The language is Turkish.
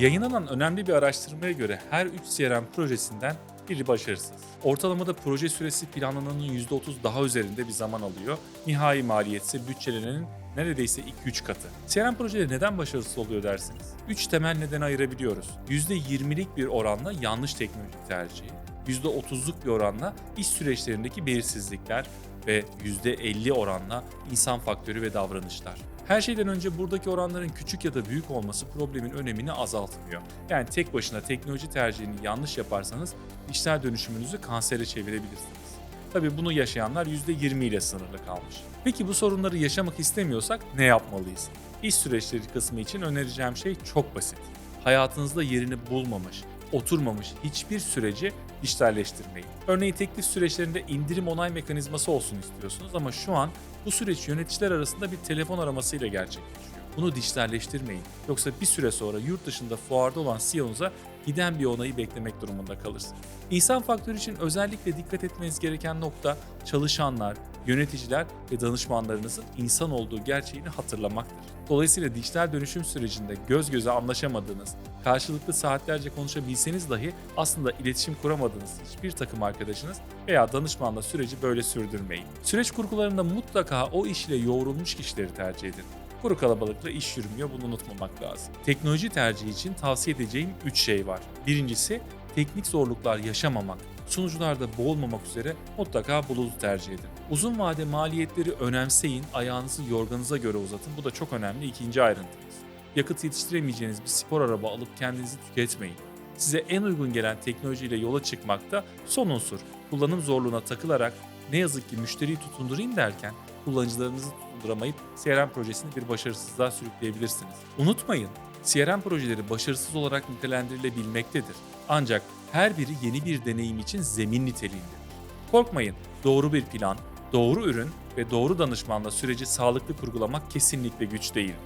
Yayınlanan önemli bir araştırmaya göre her 3 CRM projesinden biri başarısız. Ortalamada proje süresi planlananın %30 daha üzerinde bir zaman alıyor. Nihai maliyet ise bütçelenenin neredeyse 2-3 katı. CRM projeleri neden başarısız oluyor dersiniz? 3 temel neden ayırabiliyoruz. %20'lik bir oranla yanlış teknoloji tercihi, %30'luk bir oranla iş süreçlerindeki belirsizlikler ve %50 oranla insan faktörü ve davranışlar. Her şeyden önce buradaki oranların küçük ya da büyük olması problemin önemini azaltmıyor. Yani tek başına teknoloji tercihini yanlış yaparsanız işler dönüşümünüzü kansere çevirebilirsiniz. Tabii bunu yaşayanlar %20 ile sınırlı kalmış. Peki bu sorunları yaşamak istemiyorsak ne yapmalıyız? İş süreçleri kısmı için önereceğim şey çok basit. Hayatınızda yerini bulmamış, oturmamış hiçbir süreci dijitalleştirmeyin. Örneğin teklif süreçlerinde indirim onay mekanizması olsun istiyorsunuz ama şu an bu süreç yöneticiler arasında bir telefon aramasıyla gerçekleşiyor. Bunu dijitalleştirmeyin. Yoksa bir süre sonra yurt dışında fuarda olan CEO'nuza giden bir onayı beklemek durumunda kalırsınız. İnsan faktörü için özellikle dikkat etmeniz gereken nokta çalışanlar, yöneticiler ve danışmanlarınızın insan olduğu gerçeğini hatırlamaktır. Dolayısıyla dijital dönüşüm sürecinde göz göze anlaşamadığınız, karşılıklı saatlerce konuşabilseniz dahi aslında iletişim kuramadığınız hiçbir takım arkadaşınız veya danışmanla süreci böyle sürdürmeyin. Süreç kurgularında mutlaka o işle yoğrulmuş kişileri tercih edin. Kuru kalabalıkla iş yürümüyor bunu unutmamak lazım. Teknoloji tercihi için tavsiye edeceğim 3 şey var. Birincisi teknik zorluklar yaşamamak, sunucularda boğulmamak üzere mutlaka bulutu tercih edin. Uzun vade maliyetleri önemseyin, ayağınızı yorganıza göre uzatın. Bu da çok önemli ikinci ayrıntımız. Yakıt yetiştiremeyeceğiniz bir spor araba alıp kendinizi tüketmeyin. Size en uygun gelen teknolojiyle yola çıkmakta son unsur. Kullanım zorluğuna takılarak ne yazık ki müşteriyi tutundurayım derken kullanıcılarınızı tutunduramayıp CRM projesini bir başarısızlığa sürükleyebilirsiniz. Unutmayın, CRM projeleri başarısız olarak nitelendirilebilmektedir. Ancak her biri yeni bir deneyim için zemin niteliğinde. Korkmayın, doğru bir plan, doğru ürün ve doğru danışmanla süreci sağlıklı kurgulamak kesinlikle güç değildir.